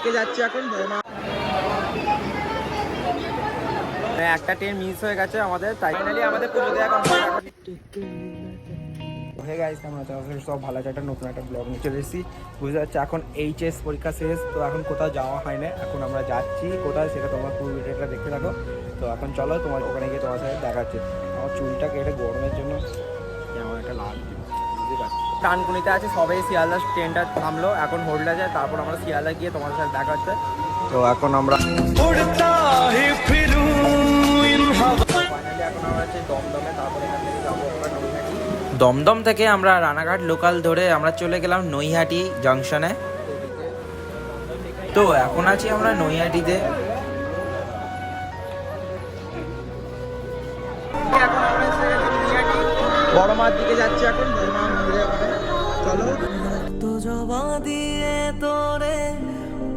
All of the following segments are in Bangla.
আজকে যাচ্ছি এখন বর্মা হ্যাঁ, একটা ট্রেন মিস হয়ে গেছে আমাদের তাই ফাইনালি আমাদের পুজো দেওয়া কমপ্লিট হয়ে গেছে। আমরা সব ভালো আছে একটা নতুন একটা ব্লগ নিয়ে চলে এসেছি। বুঝতে পারছি এখন এইচএস পরীক্ষা শেষ তো এখন কোথাও যাওয়া হয় না। এখন আমরা যাচ্ছি কোথায় সেটা তোমরা পুরো ভিডিওটা দেখতে থাকো। তো এখন চলো তোমার ওখানে গিয়ে তোমার সাথে দেখাচ্ছে আমার চুলটা কেটে গরমের জন্য কেমন একটা লাগছে বুঝতে পারছি? ডানকুনিতে আছে সবাই শিয়ালদা ট্রেনটা থামলো এখন হোল্ডা যায় তারপর আমরা শিয়ালদা গিয়ে তোমার সাথে দেখা হচ্ছে। তো এখন আমরা দমদমে তারপরে এখান থেকে যাব দমদম থেকে আমরা রানাঘাট লোকাল ধরে আমরা চলে গেলাম নৈহাটি জাংশনে তো এখন আছি আমরা নৈহাটিতে। এখন আমরা এসে গেছি নৈহাটি বড় মার দিকে যাচ্ছি এখন জবা দিয়ে তোরে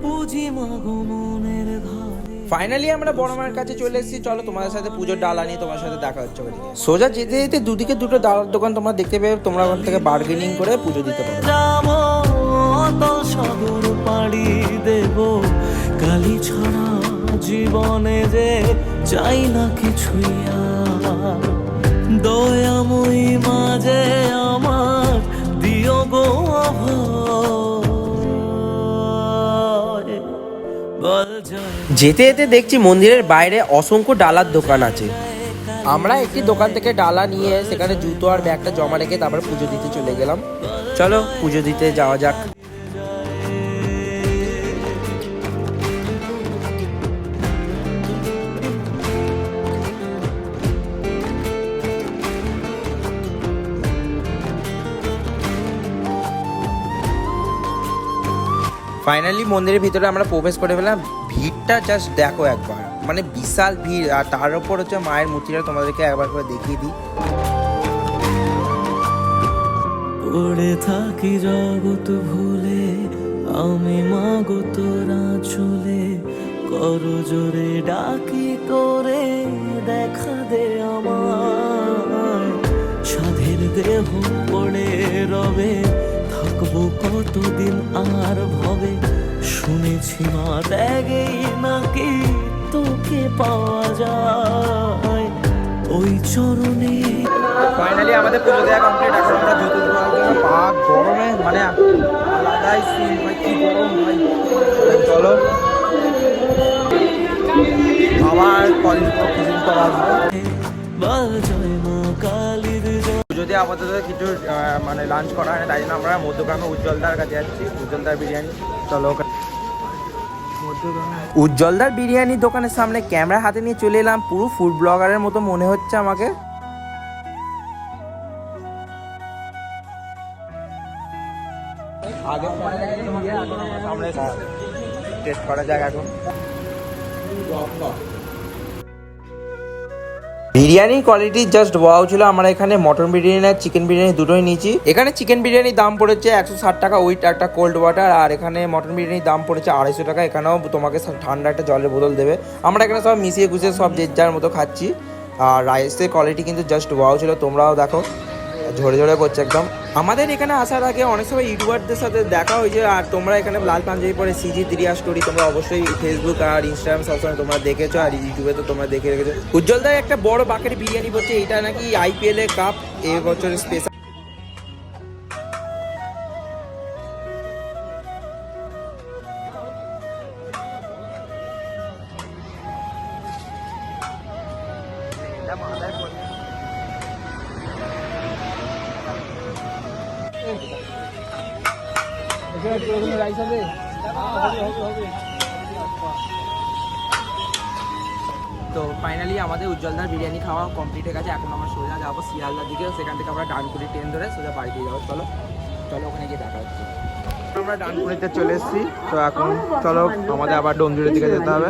পুজি মাগো মনের ঘরে। ফাইনালি আমরা বড় মায়ের কাছে চলে এসেছি। চলো তোমাদের সাথে পুজোর ডালা নিয়ে তোমার সাথে দেখা হচ্ছে ওদিকে সোজা যেতে যেতে দুদিকে দুটো ডালার দোকান তোমরা দেখতে পেয়ে তোমরা ওখান থেকে বার্গেনিং করে পুজো দিতে পারো। যাব অতল সাগর পাড়ি দেব। কালি ছাড়া জীবনে যে চাই না কিছুই আর। দয়াময়ী মাঝে আমার দিও গো অভয় যেতে যেতে দেখছি মন্দিরের বাইরে অসংখ্য ডালার দোকান আছে। আমরা একটি দোকান থেকে ডালা নিয়ে সেখানে জুতো আর ব্যাগটা জমা রেখে তারপর পুজো দিতে চলে গেলাম। চলো পুজো দিতে যাওয়া যাক। ফাইনালি মন্দিরের ভিতরে আমরা প্রবেশ করে ফেলাম ভিড়টা জাস্ট দেখো একবার। মানে বিশাল ভিড়। আর তার উপর হচ্ছে মায়ের মূর্তিটা তোমাদেরকে একবার করে দেখিয়ে দিই। পড়ে থাকি জগৎ ভুলে, আমি মাগো তোরা চলে কর জোরে ডাকি তোরে, দেখা দে আমার সাধের দেহ পড়ে রবে। কতদিন আর ভাবে শুনেছি মা ত্যাগেই নাকি তোকে পাওয়া যায়। ওই চরণে ফাইনালি আমাদের পুজো দেওয়া কমপ্লিট এখন আমরা জুতো দেওয়ার জন্য পা গরমে মানে আলাদাই সিন ভাই কি গরম ভাই চলো। আবার কলেজ কিছুদিন পর আসব জয় মা কালীর যদি আপাতত কিছু মানে লাঞ্চ করা হয় না তাই জন্য আমরা মধ্যগ্রামে উজ্জ্বলদার কাছে যাচ্ছি উজ্জ্বলদার বিরিয়ানি। চলো ওখানে উজ্জ্বলদার বিরিয়ানি দোকানের সামনে ক্যামেরা হাতে নিয়ে চলে এলাম পুরো ফুড ব্লগারের মতো মনে হচ্ছে আমাকে। আগে সামনে টেস্ট করা যাক এখন। বিরিয়ানির কোয়ালিটি জাস্ট ওয়াও ছিল। আমরা এখানে মটন বিরিয়ানি আর চিকেন বিরিয়ানি দুটোই নিয়েছি। এখানে চিকেন বিরিয়ানির দাম পড়েছে একশো ষাট টাকা উইথ একটা কোল্ড ওয়াটার আর এখানে মটন বিরিয়ানির দাম পড়েছে আড়াইশো টাকা। এখানেও তোমাকে ঠান্ডা একটা জলের বোতল দেবে। আমরা এখানে সব মিশিয়ে গুছিয়ে সব যে যার মতো খাচ্ছি। আর রাইসের কোয়ালিটি কিন্তু জাস্ট ওয়াও ছিল। তোমরাও দেখো। ঝরে ঝরে করছে একদম। আমাদের এখানে আসার আগে অনেক সময় ইউটিউবারদের সাথে দেখা হয়েছে, আর তোমরা এখানে লাল পাঞ্জাবি পরে সিজি ত্রিয়া স্টোরি তোমরা অবশ্যই ফেসবুক আর ইনস্টাগ্রাম সবসময় তোমরা দেখেছ, আর ইউটিউবে তো তোমরা দেখে রেখেছো। উজ্জ্বলদার একটা বড় বাকের বিরিয়ানি বলছে এটা নাকি আইপিএল এর কাপ তো ফাইনালি আমাদের উজ্জ্বলদার বিরিয়ানি খাওয়া কমপ্লিট হয়ে গেছে। এখন আমরা সোজা যাব শিয়ালদার দিকে। সেখান থেকে আমরা ডানকুড়ি ট্রেন ধরে সোজা বাড়িতে যাব। চলো চলো ওখানে গিয়ে দেখা হচ্ছে। আমরা ডানকুনিতে চলে এসেছি। তো এখন চলো আমাদের আবার ডোমজুরের দিকে যেতে হবে।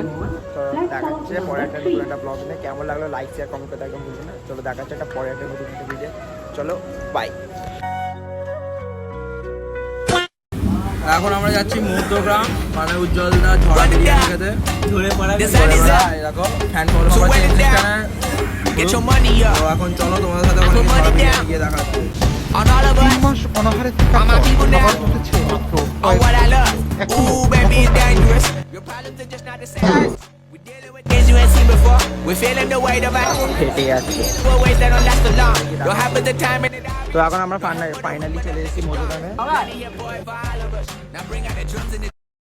তো দেখাচ্ছে পরে একটা নতুন একটা ব্লগ নিয়ে। কেমন লাগল? লাইক শেয়ার কমেন্ট করতে একদম ভুলবেন না। চলো দেখাচ্ছে একটা পরে একটা নতুন ভিডিও চলো বাই এখন আমরা যাচ্ছি মধ্যগ্রাম মানে উজ্জ্বলদা ঝড়া বিরিয়ানি খেতে এরকম ফ্যান ফলো এখন চলো তোমাদের সাথে গিয়ে দেখা হচ্ছে things you ain't seen before. We're feeling the weight of our হেঁটে যাচ্ছে that don't last long. Don't have the time and it তো এখন আমরা ফাইনালি চলে এসেছি মধুদানে